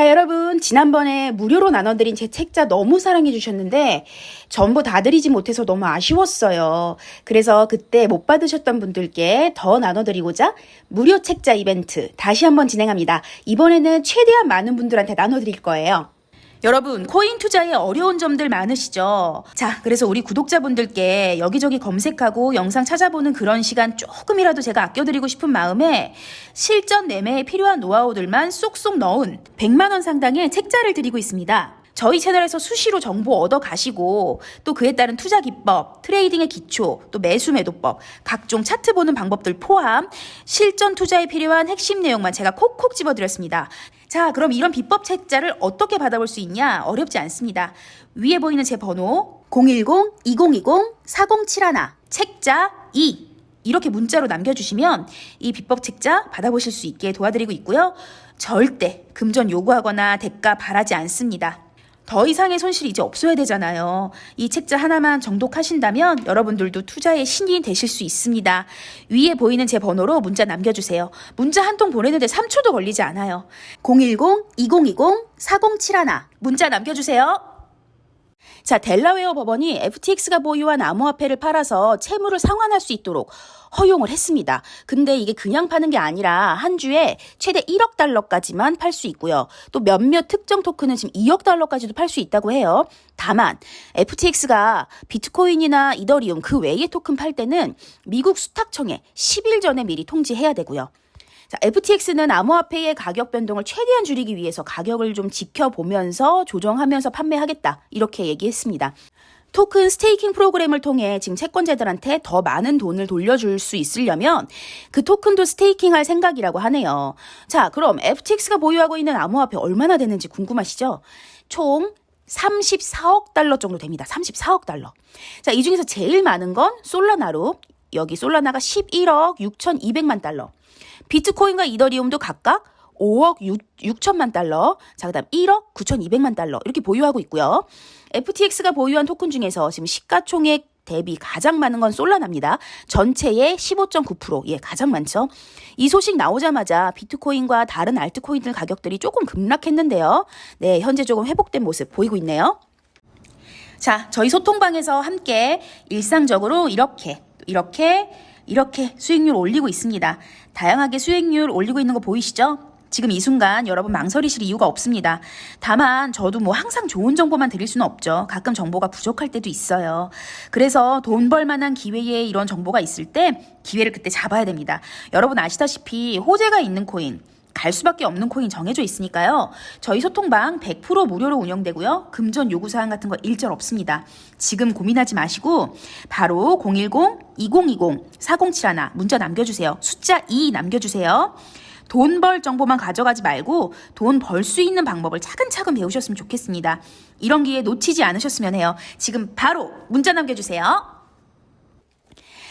자, 여러분, 지난번에 무료로 나눠드린 제 책자 너무 사랑해주셨는데, 전부 다 드리지 못해서 너무 아쉬웠어요. 그래서 그때 못 받으셨던 분들께 더 나눠드리고자 무료 책자 이벤트 다시 한번 진행합니다. 이번에는 최대한 많은 분들한테 나눠드릴 거예요. 여러분, 코인 투자에 어려운 점들 많으시죠? 자, 그래서 우리 구독자분들께 여기저기 검색하고 영상 찾아보는 그런 시간 조금이라도 제가 아껴드리고 싶은 마음에 실전 매매에 필요한 노하우들만 쏙쏙 넣은 100만원 상당의 책자를 드리고 있습니다. 저희 채널에서 수시로 정보 얻어 가시고 또 그에 따른 투자 기법, 트레이딩의 기초, 또 매수 매도법, 각종 차트 보는 방법들 포함 실전 투자에 필요한 핵심 내용만 제가 콕콕 집어 드렸습니다. 자, 그럼 이런 비법 책자를 어떻게 받아볼 수 있냐? 어렵지 않습니다. 위에 보이는 제 번호 010-2020-4071 책자 2 이렇게 문자로 남겨주시면 이 비법 책자 받아보실 수 있게 도와드리고 있고요. 절대 금전 요구하거나 대가 바라지 않습니다. 더 이상의 손실이 이제 없어야 되잖아요. 이 책자 하나만 정독하신다면 여러분들도 투자의 신이 되실 수 있습니다. 위에 보이는 제 번호로 문자 남겨주세요. 문자 한 통 보내는데 3초도 걸리지 않아요. 010-2020-4071 문자 남겨주세요. 자, 델라웨어 법원이 FTX가 보유한 암호화폐를 팔아서 채무를 상환할 수 있도록 허용을 했습니다. 근데 이게 그냥 파는 게 아니라 한 주에 최대 1억 달러까지만 팔 수 있고요. 또 몇몇 특정 토큰은 지금 2억 달러까지도 팔 수 있다고 해요. 다만 FTX가 비트코인이나 이더리움 그 외의 토큰 팔 때는 미국 수탁청에 10일 전에 미리 통지해야 되고요. 자, FTX는 암호화폐의 가격 변동을 최대한 줄이기 위해서 가격을 좀 지켜보면서 조정하면서 판매하겠다. 이렇게 얘기했습니다. 토큰 스테이킹 프로그램을 통해 지금 채권자들한테 더 많은 돈을 돌려줄 수 있으려면 그 토큰도 스테이킹 할 생각이라고 하네요. 자, 그럼 FTX가 보유하고 있는 암호화폐 얼마나 되는지 궁금하시죠? 총 34억 달러 정도 됩니다. 34억 달러. 자, 이 중에서 제일 많은 건 솔라나로. 여기 솔라나가 11억 6,200만 달러. 비트코인과 이더리움도 각각 5억 6, 천만 달러, 자, 그 다음 1억 9,200만 달러, 이렇게 보유하고 있고요. FTX가 보유한 토큰 중에서 지금 시가총액 대비 가장 많은 건 솔라나입니다. 전체의 15.9%, 예, 가장 많죠. 이 소식 나오자마자 비트코인과 다른 알트코인들 가격들이 조금 급락했는데요. 네, 현재 조금 회복된 모습 보이고 있네요. 자, 저희 소통방에서 함께 일상적으로 이렇게, 이렇게, 이렇게 수익률 올리고 있습니다. 다양하게 수익률 올리고 있는 거 보이시죠? 지금 이 순간 여러분 망설이실 이유가 없습니다. 다만 저도 뭐 항상 좋은 정보만 드릴 수는 없죠. 가끔 정보가 부족할 때도 있어요. 그래서 돈 벌 만한 기회에 이런 정보가 있을 때 기회를 그때 잡아야 됩니다. 여러분 아시다시피 호재가 있는 코인, 갈 수밖에 없는 코인 정해져 있으니까요. 저희 소통방 100% 무료로 운영되고요. 금전 요구사항 같은 거 일절 없습니다. 지금 고민하지 마시고 바로 010-2020-4071 문자 남겨주세요. 숫자 2 남겨주세요. 돈 벌 정보만 가져가지 말고 돈 벌 수 있는 방법을 차근차근 배우셨으면 좋겠습니다. 이런 기회 놓치지 않으셨으면 해요. 지금 바로 문자 남겨주세요.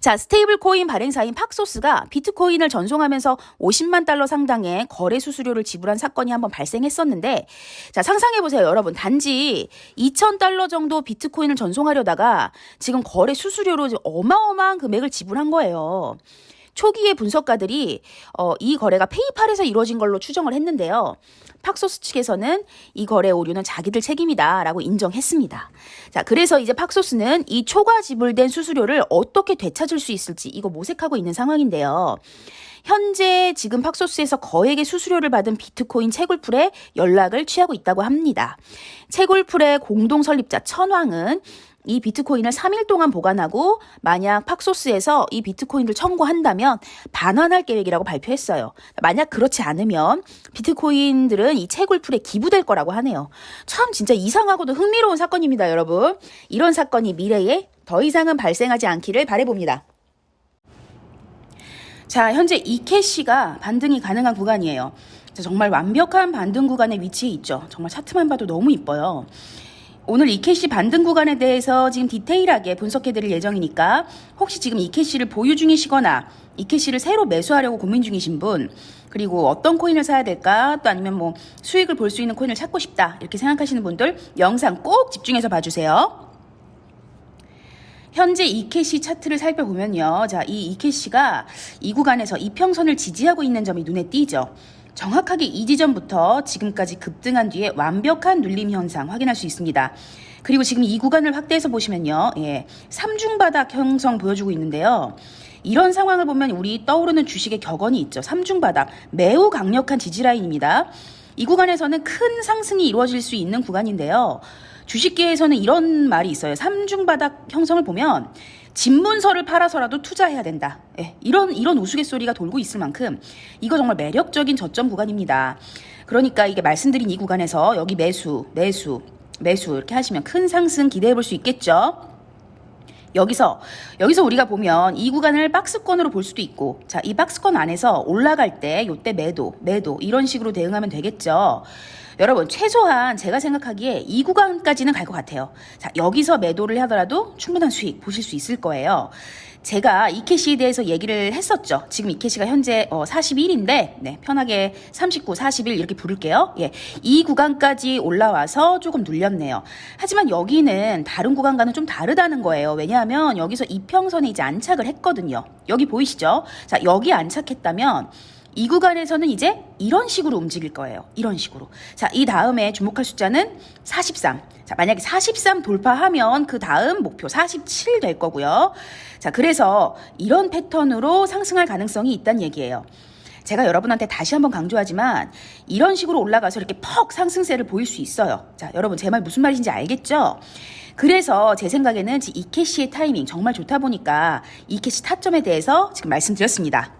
자, 스테이블 코인 발행사인 팍소스가 비트코인을 전송하면서 50만 달러 상당의 거래 수수료를 지불한 사건이 한번 발생했었는데, 자, 상상해 보세요, 여러분. 단지 2,000달러 정도 비트코인을 전송하려다가 지금 거래 수수료로 어마어마한 금액을 지불한 거예요. 초기의 분석가들이 어, 이 거래가 페이팔에서 이루어진 걸로 추정을 했는데요. 팍소스 측에서는 이 거래 오류는 자기들 책임이다라고 인정했습니다. 자, 그래서 이제 팍소스는 이 초과 지불된 수수료를 어떻게 되찾을 수 있을지 이거 모색하고 있는 상황인데요. 현재 지금 팍소스에서 거액의 수수료를 받은 비트코인 채굴풀에 연락을 취하고 있다고 합니다. 채굴풀의 공동 설립자 천황은 이 비트코인을 3일 동안 보관하고 만약 팍소스에서 이 비트코인을 청구한다면 반환할 계획이라고 발표했어요. 만약 그렇지 않으면 비트코인들은 이 채굴풀에 기부될 거라고 하네요. 참 진짜 이상하고도 흥미로운 사건입니다, 여러분. 이런 사건이 미래에 더 이상은 발생하지 않기를 바래봅니다. 자, 현재 이 캐시가 반등이 가능한 구간이에요. 자, 정말 완벽한 반등 구간에 위치해 있죠. 정말 차트만 봐도 너무 이뻐요. 오늘 이캐시 반등 구간에 대해서 지금 디테일하게 분석해 드릴 예정이니까 혹시 지금 이캐시를 보유 중이시거나 이캐시를 새로 매수하려고 고민 중이신 분 그리고 어떤 코인을 사야 될까 또 아니면 뭐 수익을 볼 수 있는 코인을 찾고 싶다 이렇게 생각하시는 분들 영상 꼭 집중해서 봐주세요. 현재 이캐시 차트를 살펴보면요. 자, 이 이캐시가 이 구간에서 이평선을 지지하고 있는 점이 눈에 띄죠. 정확하게 이 지점부터 지금까지 급등한 뒤에 완벽한 눌림 현상 확인할 수 있습니다. 그리고 지금 이 구간을 확대해서 보시면요. 예. 삼중바닥 형성 보여주고 있는데요. 이런 상황을 보면 우리 떠오르는 주식의 격언이 있죠. 삼중바닥. 매우 강력한 지지라인입니다. 이 구간에서는 큰 상승이 이루어질 수 있는 구간인데요. 주식계에서는 이런 말이 있어요. 삼중바닥 형성을 보면 집문서를 팔아서라도 투자해야 된다. 예, 이런 이런 우스갯소리가 돌고 있을 만큼 이거 정말 매력적인 저점 구간입니다. 그러니까 이게 말씀드린 이 구간에서 여기 매수, 매수, 매수 이렇게 하시면 큰 상승 기대해 볼 수 있겠죠. 여기서 여기서 우리가 보면 이 구간을 박스권으로 볼 수도 있고 자 이 박스권 안에서 올라갈 때 요때 매도 매도 이런 식으로 대응하면 되겠죠 여러분 최소한 제가 생각하기에 이 구간까지는 갈 것 같아요 자 여기서 매도를 하더라도 충분한 수익 보실 수 있을 거예요 제가 이 캐시에 대해서 얘기를 했었죠. 지금 이 캐시가 현재 어, 41인데 네, 편하게 39, 41 이렇게 부를게요. 예, 이 구간까지 올라와서 조금 눌렸네요. 하지만 여기는 다른 구간과는 좀 다르다는 거예요. 왜냐하면 여기서 이평선에 이제 안착을 했거든요. 여기 보이시죠? 자, 여기 안착했다면 이 구간에서는 이제 이런 식으로 움직일 거예요. 이런 식으로. 자, 이 다음에 주목할 숫자는 43. 자, 만약에 43 돌파하면 그 다음 목표 47 될 거고요. 자, 그래서 이런 패턴으로 상승할 가능성이 있다는 얘기예요. 제가 여러분한테 다시 한번 강조하지만 이런 식으로 올라가서 이렇게 퍽 상승세를 보일 수 있어요. 자, 여러분 제 말 무슨 말인지 알겠죠? 그래서 제 생각에는 이 캐시의 타이밍 정말 좋다 보니까 이 캐시 타점에 대해서 지금 말씀드렸습니다.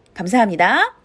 감사합니다.